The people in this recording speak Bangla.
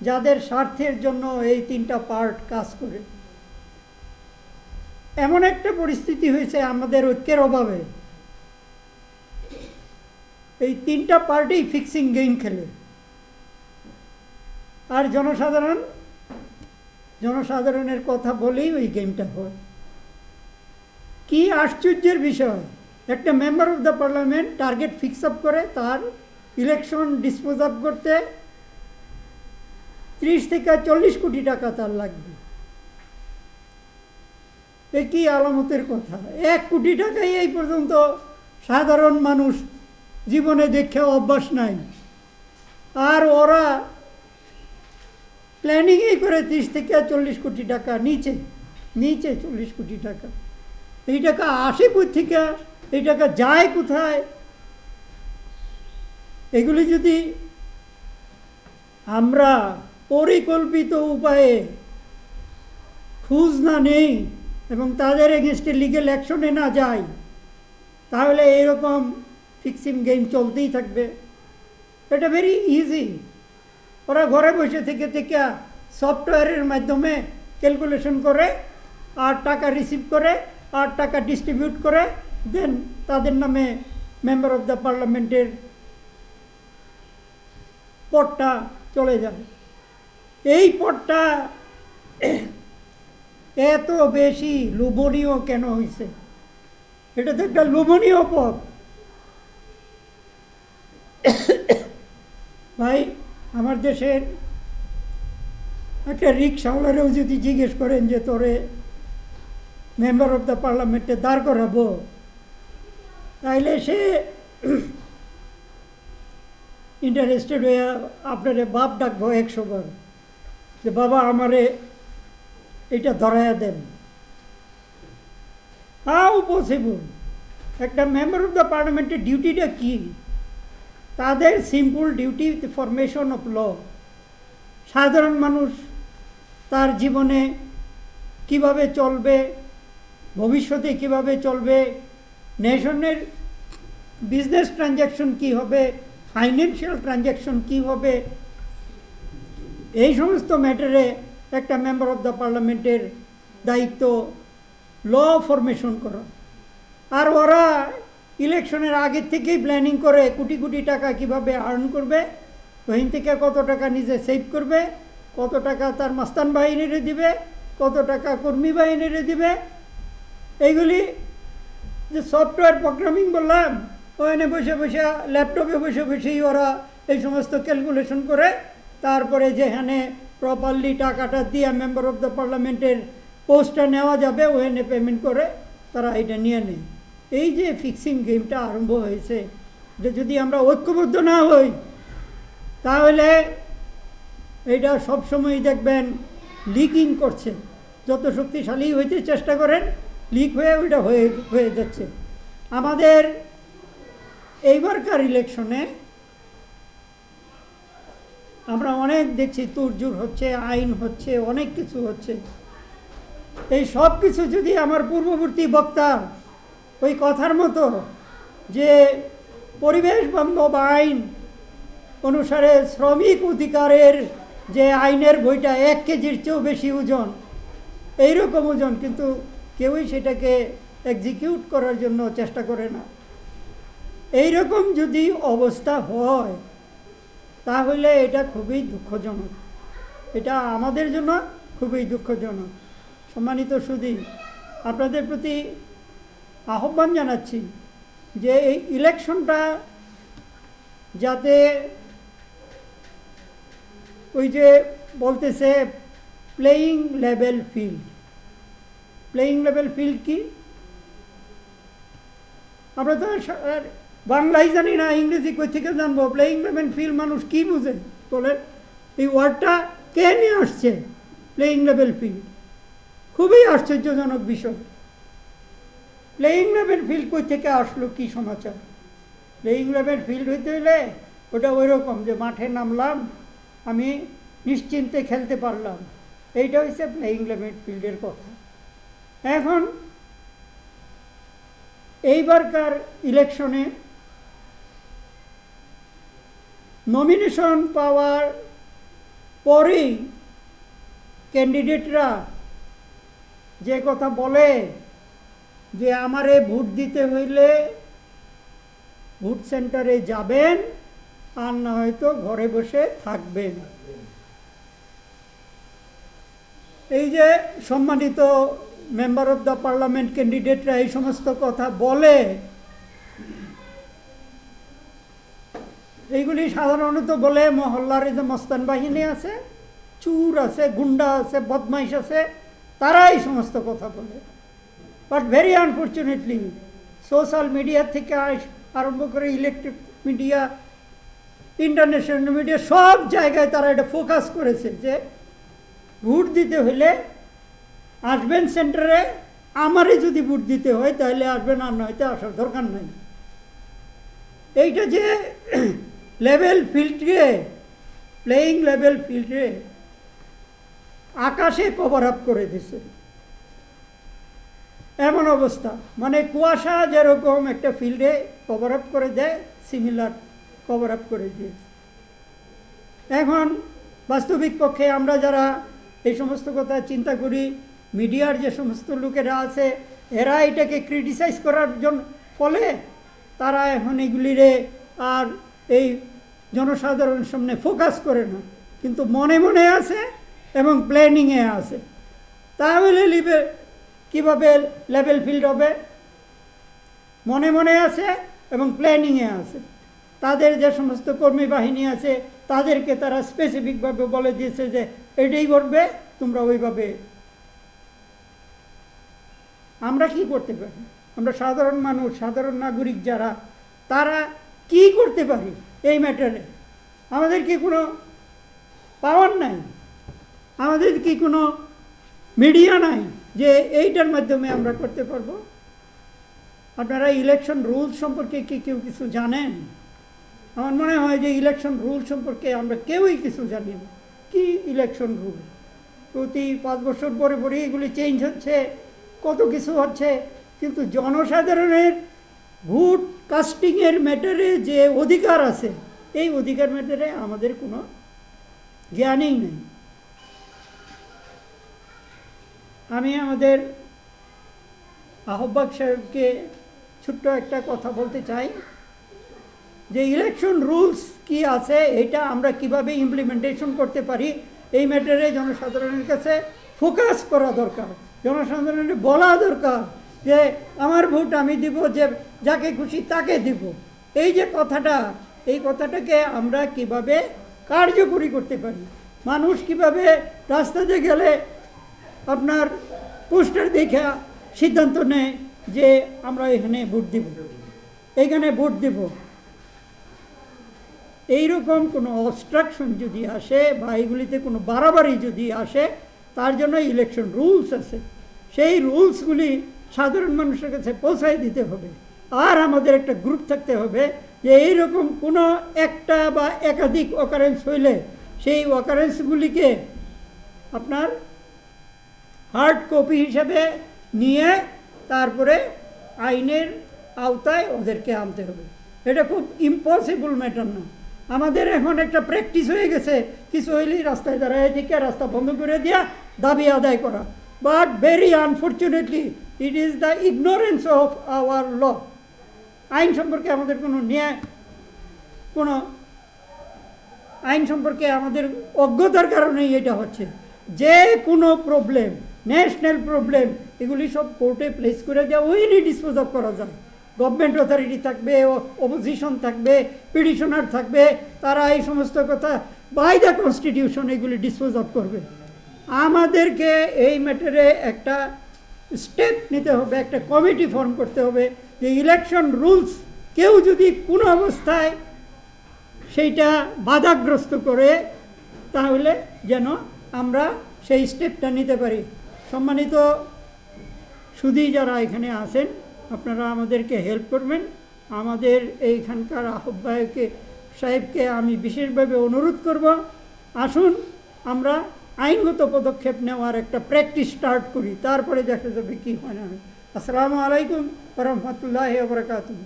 যাদের স্বার্থের জন্য এই তিনটা পার্ট কাজ করে। এমন একটা পরিস্থিতি হয়েছে আমাদের ঐক্যের অভাবে। এই তিনটা পার্টি ফিক্সিং গেম খেলে। আর জনসাধারণ, জনসাধারণের কথা বলেই ওই গেমটা হয়। কি আশ্চর্যের বিষয়, একটা member of the parliament target fix up করে, তার ইলেকশন ডিসপোজ আপ করতে ত্রিশ থেকে চল্লিশ কোটি টাকা তার লাগবে। এ কি আলামতের কথা? এক কোটি টাকাই এই পর্যন্ত সাধারণ মানুষ জীবনে দেখে অভ্যাস নাই। আর ওরা প্ল্যানিংই করে ত্রিশ থেকে চল্লিশ কোটি টাকা নিচে নিচে চল্লিশ কোটি টাকা। এই টাকা আসে থেকে এই টাকা যায় কোথায়? এগুলি যদি আমরা পরিকল্পিত উপায়ে খুঁজ না নেই এবং তাদের এগেনস্টে লিগেল অ্যাকশনে না যায়, তাহলে এরকম ফিক্সিং গেম চলতেই থাকবে। এটা ভেরি ইজি ওরা ঘরে বসে থেকে থেকে সফটওয়্যারের মাধ্যমে ক্যালকুলেশন করে, আর টাকা রিসিভ করে, আর টাকা ডিস্ট্রিবিউট করে দেন তাদের নামে মেম্বার অফ দ্য পার্লামেন্টের পটটা চলে যায়। এই পটটা এত বেশি লোভনীয় কেন হয়েছে এটা তো একটা লোভনীয় পথ ভাই, আমার দেশের একটা রিক্সাওয়ালারেও যদি জিজ্ঞেস করেন যে তোরে মেম্বার অফ দ্য পার্লামেন্টে দাঁড় করাবো, তাইলে সে ইন্টারেস্টেড হয়ে আপনারে বাপ ডাকবো একশো বার। যে বাবা আমারে এটা ধরাইয়া দেন। হাউ পসিবল একটা মেম্বার অফ দ্য পার্লামেন্টের ডিউটিটা কী? তাদের simple duty formation of law সাধারণ মানুষ তার জীবনে কীভাবে চলবে, ভবিষ্যতে কীভাবে চলবে নেশনের বিজনেস ট্রানজ্যাকশন কি হবে ফাইন্যান্সিয়াল ট্রানজ্যাকশন কি হবে এই সমস্ত ম্যাটারে একটা মেম্বার অফ দ্য পার্লামেন্টের দায়িত্ব ল ফরমেশন করা। আর ওরা ইলেকশনের আগের থেকেই প্ল্যানিং করে কোটি কোটি টাকা কীভাবে আর্ন করবে ওইখান থেকে কত টাকা নিজে সেভ করবে, কত টাকা তার মাস্তান বাহিনীরে দিবে, কত টাকা কর্মী বাহিনীরে দিবে। এইগুলি যে সফটওয়্যার প্রোগ্রামিং বললাম, ওখানে বসে বসে ল্যাপটপে বসে বসেই ওরা এই সমস্ত ক্যালকুলেশন করে। তারপরে যেখানে প্রপারলি টাকাটা দিয়ে মেম্বার অফ দ্য পার্লামেন্টের পোস্টটা নেওয়া যাবে, ওখানে পেমেন্ট করে তারা এটা নিয়ে নেয়। এই যে ফিক্সিং গেমটা আরম্ভ হয়েছে, যে যদি আমরা ঐক্যবদ্ধ না হই, তাহলে এটা সবসময় দেখবেন লিকিং করছে। যত শক্তিশালী হইতে চেষ্টা করেন লিক হয়ে ওইটা হয়ে হয়ে যাচ্ছে। আমাদের এইবারকার ইলেকশনে আমরা অনেক দেখছি, তুরজুর হচ্ছে, আইন হচ্ছে, অনেক কিছু হচ্ছে। এই সব কিছু যদি আমার পূর্ববর্তী বক্তা ওই কথার মতো যে পরিবেশ বান্ধব আইন অনুসারে শ্রমিক অধিকারের যে আইনের বইটা এক কেজির চেয়েও বেশি ওজন, এইরকম ওজন কিন্তু কেউই সেটাকে এক্সিকিউট করার জন্য চেষ্টা করে না। এই রকম যদি অবস্থা হয় তাহলে এটা খুবই দুঃখজনক। এটা আমাদের জন্য খুবই দুঃখজনক। সম্মানিত সুদী আপনাদের প্রতি আহ্বান জানাচ্ছি যে এই ইলেকশনটা যাতে ওই যে বলতেছে playing level field playing level field কি? আমরা তো বাংলাই জানি না, ইংরেজি কই থেকে জানব? প্লেয়িং লেভেল ফিল্ড মানুষ কি বুঝে? বলেন এই ওয়ার্ডটা কে নিয়ে আসছে? Playing level field. খুবই আশ্চর্যজনক বিষয়। প্লেয়িং লেভেল ফিল্ড কই থেকে আসলো? কি সমাচার? প্লেয়িং লেভেল ফিল্ড হইতে হইলে ওটা ওই রকম যে মাঠে নামলাম, আমি নিশ্চিন্তে খেলতে পারলাম। এইটা হচ্ছে প্লেয়িং লেভেল ফিল্ডের কথা। এখন এইবারকার ইলেকশনে নমিনেশন পাওয়ার পরেই ক্যান্ডিডেটরা যে কথা বলে যে আমারে ভোট দিতে হইলে ভোট সেন্টারে যাবেন, আর না হয়তো ঘরে বসে থাকবেন। এই যে সম্মানিত মেম্বার অফ দ্য পার্লামেন্ট ক্যান্ডিডেটরা এই সমস্ত কথা বলে এইগুলি সাধারণত বলে মহল্লার যে মস্তান বাহিনী আছে, চুর আছে, গুন্ডা আছে, বদমাইশ আছে তারা এই সমস্ত কথা বলে। But very unfortunately social media থেকে আরম্ভ করে ইলেকট্রিক মিডিয়া ইন্টারন্যাশনাল মিডিয়া সব জায়গায় তারা এটা ফোকাস করেছে যে, ভোট দিতে হলে আসবেন সেন্টারে আমারই যদি ভোট দিতে হয়, তাহলে আসবেন আর নয়তো আসার দরকার নাই। এইটা যে লেভেল ফিল্ডে প্লেয়িং লেভেল ফিল্ডে আকাশে কভার আপ করে দিছে। এমন অবস্থা। মানে কুয়াশা যেরকম একটা ফিল্ডে কভার আপ করে দেয় সিমিলার কভার আপ করে দিয়েছে। এখন বাস্তবিক পক্ষে আমরা যারা এই সমস্ত কথা চিন্তা করি, মিডিয়ার যে সমস্ত লোকেরা আছে, এরা এটাকে ক্রিটিসাইজ করার জন্য ফলে তারা এখন এগুলিরে আর এই জনসাধারণের সামনে ফোকাস করে না, কিন্তু মনে মনে আছে এবং প্ল্যানিংয়ে আছে। তাহলে লিবে কীভাবে লেভেল ফিল্ড হবে? মনে মনে আছে এবং প্ল্যানিংয়ে আছে। তাদের যে সমস্ত কর্মী বাহিনী আছে, তাদেরকে তারা স্পেসিফিকভাবে বলে দিয়েছে যে, এটাই করবে তোমরা ওইভাবে আমরা কি করতে পারি? আমরা সাধারণ মানুষ, সাধারণ নাগরিক যারা, তারা কি করতে পারি? এই ম্যাটারে আমাদের কি কোনো পাওয়ার নাই? আমাদের কি কোনো মিডিয়া নাই যে এইটার মাধ্যমে আমরা করতে পারব? আপনারা ইলেকশন রুলস সম্পর্কে কি কেউ কিছু জানেন? আমার মনে হয় যে ইলেকশন রুল সম্পর্কে আমরা কেউই কিছু জানি না। কি ইলেকশন রুল প্রতি পাঁচ বছর পরে পরে এগুলি চেঞ্জ হচ্ছে, কত কিছু হচ্ছে, কিন্তু জনসাধারণের ভোট কাস্টিংয়ের ম্যাটারে যে অধিকার আছে, এই অধিকার ম্যাটারে আমাদের কোনো জ্ঞানই নেই। আমি আমাদের আহ্বাক সাহেবকে ছোট্ট একটা কথা বলতে চাই, যে ইলেকশন রুলস কি আছে, এটা আমরা কীভাবে ইমপ্লিমেন্টেশন করতে পারি, এই ম্যাটারে জনসাধারণের কাছে ফোকাস করা দরকার, জনসাধারণের বলা দরকার। যে আমার ভোট আমি দিব, যে যাকে খুশি তাকে দিব। এই যে কথাটা, এই কথাটাকে আমরা কীভাবে কার্যকরী করতে পারি? মানুষ কীভাবে রাস্তাতে গেলে আপনার পোস্টার দেখা সিদ্ধান্ত নেয় যে আমরা এখানে ভোট দিব? এইখানে ভোট দিব। এইরকম কোনো অবস্ট্রাকশন যদি আসে বা এইগুলিতে কোনো বাড়াবাড়ি যদি আসে, তার জন্য ইলেকশন রুলস আছে। সেই রুলসগুলি সাধারণ মানুষের কাছে পৌঁছায় দিতে হবে। আর আমাদের একটা গ্রুপ থাকতে হবে যে এইরকম কোনো একটা বা একাধিক অকারেন্স হইলে সেই অকারেন্সগুলিকে আপনার হার্ড কপি হিসাবে নিয়ে তারপরে আইনের আওতায় ওদেরকে আনতে হবে। এটা খুব ইম্পসিবল ম্যাটার না। আমাদের এখন একটা প্র্যাকটিস হয়ে গেছে, কিছু হইলেই রাস্তায় দাঁড়ায় থেকে রাস্তা বন্ধ করে দেওয়া দাবি আদায় করা। But very unfortunately it is the ignorance of our law আইন সম্পর্কে আমাদের কোনো ন্যায়, কোনো আইন সম্পর্কে আমাদের অজ্ঞতার কারণেই এটা হচ্ছে। যে কোনো প্রবলেম ন্যাশনাল প্রবলেম এগুলি সব কোর্টে প্লেস করে দেওয়া উইলি ডিসপোজ অফ করা যায়। গভর্নমেন্ট অথরিটি থাকবে অপোজিশন থাকবে পিটিশনার থাকবে, তারা এই সমস্ত কথা বাই দ্য কনস্টিটিউশন এগুলি ডিসপোজ অফ করবে। আমাদেরকে এই ম্যাটারে একটা স্টেপ নিতে হবে, একটা কমিটি ফর্ম করতে হবে যে ইলেকশন রুলস কেউ যদি কোনো অবস্থায় সেইটা বাধাগ্রস্ত করে, তাহলে যেন আমরা সেই স্টেপটা নিতে পারি। সম্মানিত শুধু যারা এখানে আছেন, আপনারা আমাদেরকে হেল্প করবেন। আমাদের এইখানকার আহ্বায়কে সাহেবকে আমি বিশেষভাবে অনুরোধ করব। আসুন, আমরা আইনগত পদক্ষেপ নেওয়ার একটা প্র্যাকটিস স্টার্ট করি, তারপরে দেখা যাবে কী হয় না। আসসালামু আলাইকুম রহমতুল্লাহ বরকাতুহ